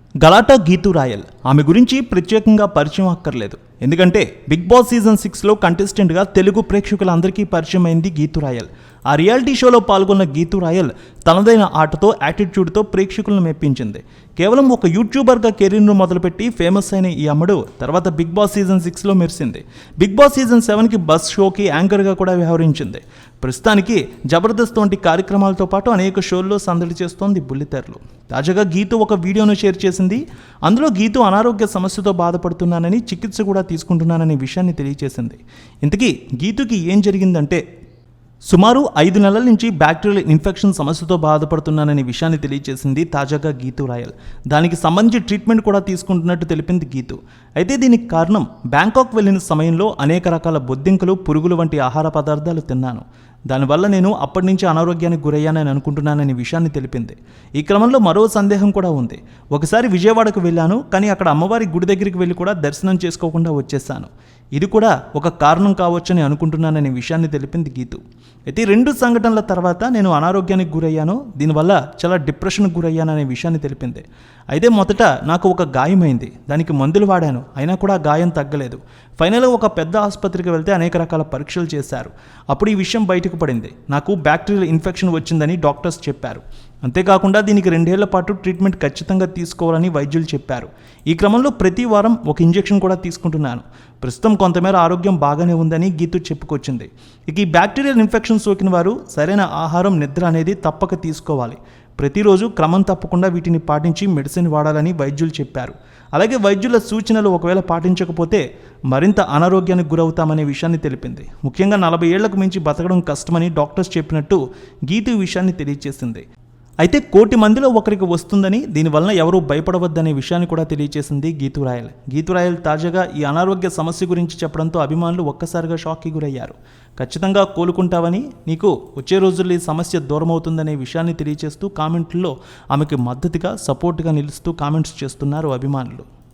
Galatta Geethu royal. ఆమె గురించి ప్రత్యేకంగా పరిచయం అక్కర్లేదు. ఎందుకంటే బిగ్ బాస్ సీజన్ సిక్స్లో కంటెస్టెంట్గా తెలుగు ప్రేక్షకులందరికీ పరిచయం అయింది గీతు రాయల్. ఆ రియాలిటీ షోలో పాల్గొన్న గీతు రాయల్ తనదైన ఆటతో యాటిట్యూడ్తో ప్రేక్షకులను మెప్పించింది. కేవలం ఒక యూట్యూబర్గా కెరీర్ను మొదలుపెట్టి ఫేమస్ అయిన ఈ అమ్మడు తర్వాత బిగ్ బాస్ సీజన్ సిక్స్లో మెరిసింది. బిగ్ బాస్ సీజన్ సెవెన్కి బస్ షోకి యాంకర్గా కూడా వ్యవహరించింది. ప్రస్తుతానికి జబర్దస్త్ వంటి కార్యక్రమాలతో పాటు అనేక షోల్లో సందడి చేస్తోంది బుల్లితెరలు. తాజాగా గీతు ఒక వీడియోను షేర్ చేసింది. అందులో గీతు అనారోగ్య సమస్యతో బాధపడుతున్నానని చికిత్స కూడా తీసుకుంటున్నాననే విషయాన్ని తెలియజేసింది ఇంతకీ గీతుకి ఏం జరిగిందంటే సుమారు ఐదు నెలల నుంచి బ్యాక్టీరియల్ ఇన్ఫెక్షన్ సమస్యతో బాధపడుతున్నాననే విషయాన్ని తెలియజేసింది తాజాగా గీతు రాయల్. దానికి సంబంధించి ట్రీట్మెంట్ కూడా తీసుకుంటున్నట్టు తెలిపింది గీతు. అయితే దీనికి కారణం బ్యాంకాక్ వెళ్ళిన సమయంలో అనేక రకాల బొద్దింకలు పురుగులు వంటి ఆహార పదార్థాలు తిన్నాను. దానివల్ల నేను అప్పటి నుంచి అనారోగ్యానికి గురయ్యానని అనుకుంటున్నాననే విషయాన్ని తెలిపింది. ఈ క్రమంలో మరో సందేహం కూడా ఉంది. ఒకసారి విజయవాడకు వెళ్ళాను కానీ అక్కడ అమ్మవారి గుడి దగ్గరికి వెళ్ళి కూడా దర్శనం చేసుకోకుండా వచ్చేసాను. ఇది కూడా ఒక కారణం కావచ్చని అనుకుంటున్నాననే విషయాన్ని తెలిపింది గీతు. అయితే రెండు సంఘటనల తర్వాత నేను అనారోగ్యానికి గురయ్యాను దీనివల్ల చాలా డిప్రెషన్కి గురయ్యాననే విషయాన్ని తెలిపింది. అయితే మొదట నాకు ఒక గాయమైంది దానికి మందులు వాడాను. అయినా కూడా గాయం తగ్గలేదు. ఫైనల్గా ఒక పెద్ద ఆసుపత్రికి వెళ్తే అనేక రకాల పరీక్షలు చేశారు. అప్పుడు ఈ విషయం బయటకు పడింది నాకు బ్యాక్టీరియల్ ఇన్ఫెక్షన్ వచ్చిందని డాక్టర్స్ చెప్పారు. అంతేకాకుండా దీనికి రెండేళ్ళ పాటు ట్రీట్మెంట్ ఖచ్చితంగా తీసుకోవాలని వైద్యులు చెప్పారు. ఈ క్రమంలో ప్రతి వారం ఒక ఇంజెక్షన్ కూడా తీసుకుంటున్నాను. ప్రస్తుతం కొంతమేర ఆరోగ్యం బాగానే ఉందని గీతు చెప్పుకొచ్చింది. ఇక ఈ బ్యాక్టీరియల్ ఇన్ఫెక్షన్ సోకిన వారు సరైన ఆహారం నిద్ర అనేది తప్పక తీసుకోవాలి. ప్రతిరోజు క్రమం తప్పకుండా వీటిని పాటించి మెడిసిన్ వాడాలని వైద్యులు చెప్పారు. అలాగే వైద్యుల సూచనలు ఒకవేళ పాటించకపోతే మరింత అనారోగ్యానికి గురవుతామనే విషయాన్ని తెలిపింది. ముఖ్యంగా నలభై ఏళ్ళకు మించి బతకడం కష్టమని డాక్టర్స్ చెప్పినట్టు గీతు విషయాన్ని తెలియజేసింది అయితే కోటి మందిలో ఒకరికి వస్తుందని దీనివలన ఎవరూ భయపడవద్దనే విషయాన్ని కూడా తెలియజేసింది గీతురాయల్ గీతురాయల్ గీతు రాయల్ తాజాగా ఈ అనారోగ్య సమస్య గురించి చెప్పడంతో అభిమానులు ఒక్కసారిగా షాక్కి గురయ్యారు. ఖచ్చితంగా కోలుకుంటావని నీకు వచ్చే రోజుల్లో ఈ సమస్య దూరమవుతుందనే విషయాన్ని తెలియజేస్తూ కామెంట్లో ఆమెకి మద్దతుగా సపోర్ట్గా నిలుస్తూ కామెంట్స్ చేస్తున్నారు అభిమానులు.